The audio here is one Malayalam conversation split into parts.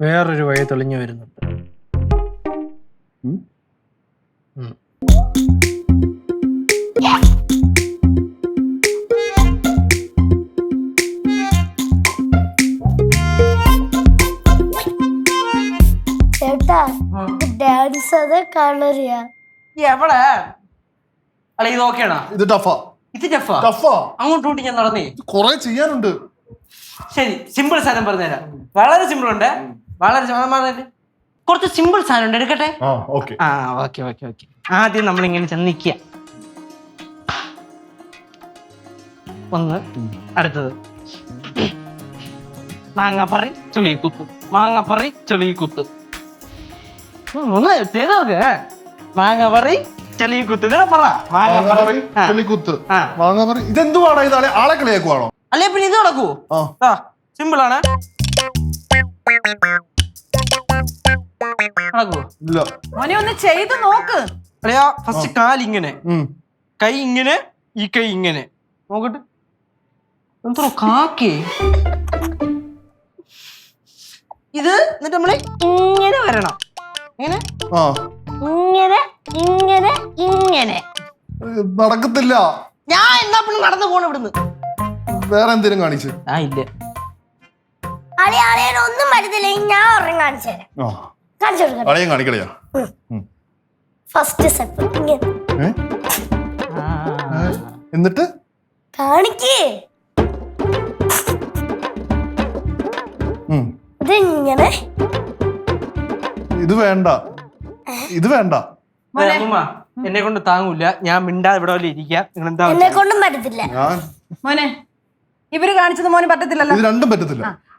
വേറൊരു വഴി തെളിഞ്ഞു വരുന്നുണ്ട്. ചേട്ടാ ഡാൻസ് അത് കളറിയാ. എവിടെ അല്ല ഇത് ഓക്കെയാണോ ഇത് ടഫാ. ഇത് ടഫാ? ടഫാ. അങ്ങോട്ടും ഇങ്ങോട്ടും ഞാൻ നടന്നേ. കൊറേ ചെയ്യാനുണ്ട്. ശരി സിമ്പിൾ സാധനം പറഞ്ഞുതരാം. വളരെ സിമ്പിൾ ഉണ്ട്. വളരെ പറഞ്ഞിട്ട് കുറച്ച് സിമ്പിൾ സാധനം ഉണ്ട് എടുക്കട്ടെ? ആ ഓക്കെ. ആ ഓക്കെ ഓക്കെ ഓക്കെ. ആദ്യം നമ്മൾ ഇങ്ങനെ ചെന്ന് നിൽക്കുക. ഒന്ന് അടുത്തത്. മാങ്ങാപ്പറി ചുളി കുത്ത്. മാങ്ങാപ്പറി ചുളിക്കുത്ത് ഉം, ഒന്ന് ചെയ്ത് നോക്ക്. മാങ്ങാപ്പറി ചെളി കുത്ത്. ഇതാ പറ. മാങ്ങാപ്പറി ആ. കുത്ത്. ആ. മാങ്ങ പറ ഇതെന്തുവാടാ ഇതാളെ? ആളെ കളിയാക്കുവാണോ? അല്ലെ പിന്നെ ഇത് നടക്കൂ ആ. സിമ്പിൾ ആണ്. ഇല്ല. മോനെ ഒന്ന് ചെയ്ത് നോക്ക്. അല്ലയാ ഫസ്റ്റ് കാലിങ്ങനെ. ഇങ്ങനെ കൈ ഇങ്ങനെ ഈ കൈ ഇങ്ങനെ. നോക്കട്ടെ. എന്തോ കാക്കേ? ഇത് എന്നിട്ട് നമ്മൾ ഇങ്ങനെ വരണം. ഇങ്ങനെ. ആ. ഇങ്ങനെ ഇങ്ങനെ ഇങ്ങനെ. നടക്കത്തില്ല. ഞാൻ എന്നാ പിന്നെ നടന്നു പോണ ഇവിടുന്ന്. വേറെ എന്തേലും കാണിച്ചു. ആ ഇല്ല. അളി അളിയൻ ഒന്നും പറ്റത്തില്ല. ഞാൻ ഒരെണ്ണം കാണിച്ചു തരാം. കാണിച്ചു അളയും കാണിക്കളയാ? ഫസ്റ്റ് സ്റ്റെപ്പ് ഇങ്ങനെ എന്നിട്ട്? കാണിക്കേ. ഇതിങ്ങനെ. ഇത് വേണ്ട. ഇത് വേണ്ട. എന്നെ കൊണ്ട് താങ്ങൂല. ഞാൻ മിണ്ടാ ഇവിടെ വല്ല ഇരിക്കാം. നിങ്ങൾ എന്താ എന്നെ കൊണ്ടും പറ്റത്തില്ല. ഞാൻ മോനെ ഇവർ കാണിച്ചത് മോനെ പറ്റത്തില്ലല്ലോ. ഇത് രണ്ടും പറ്റത്തില്ല.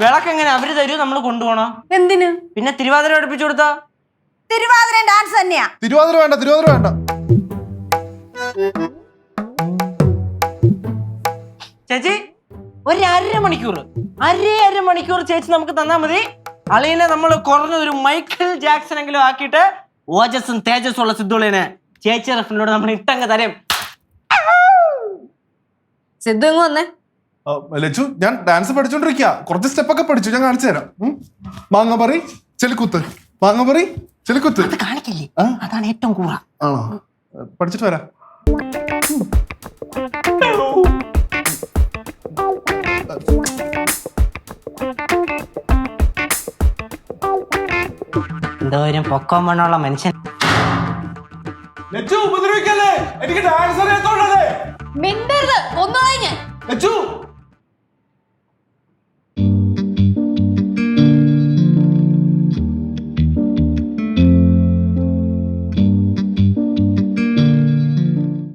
വിളക്ക് എങ്ങനെ അവർ തരൂ? നമ്മൾ കൊണ്ടുപോണോ? എന്തിന്? പിന്നെ തിരുവാതിര പഠിപ്പിച്ചു കൊടുത്തോ? തിരുവാതിര ഡാൻസ് തന്നെയാ. തിരുവാതിര വേണ്ട തിരുവാതിര വേണ്ട. ചേച്ചി ഒരു അര മണിക്കൂർ അരേ അര മണിക്കൂർ ചേച്ചി നമുക്ക് തന്നാ മതി. അളിയനെ നമ്മൾ കുറഞ്ഞ ഒരു മൈക്കിൾ ജാക്സൺ എങ്കിലും ആക്കിയിട്ട് ഓജസ്സും തേജസ്സും ഉള്ള സിദ്ധുളിനെ ചേച്ചി റഫിനോട് നമ്മൾ ഇട്ടങ്ങ് തരും. സിദ്ധു ഇങ്ങ് വന്നേ? ലച്ചു ഞാൻ ഡാൻസ് പഠിച്ചോണ്ടിരിക്കുക കുറച്ച് സ്റ്റെപ്പ് ഒക്കെ പഠിച്ചു ഞാൻ കാണിച്ചു തരാം. മാങ്ങ പറി ചെലിക്കുത്ത് മാങ്ങ പറി ചെലിക്കുത്ത് അതാണ് ഏറ്റവും കൂറ. ആണോ? പഠിച്ചിട്ട് വരാം. എന്തോരം പൊക്കം മണ്ണുള്ള മനുഷ്യൻ. ലച്ചു ഉപദ്രവിക്കല്ലേ? എനിക്ക് ഡാൻസ് അറിയാത്തോണ്ടേ മിണ്ടരുത് ഒന്നും ലച്ചു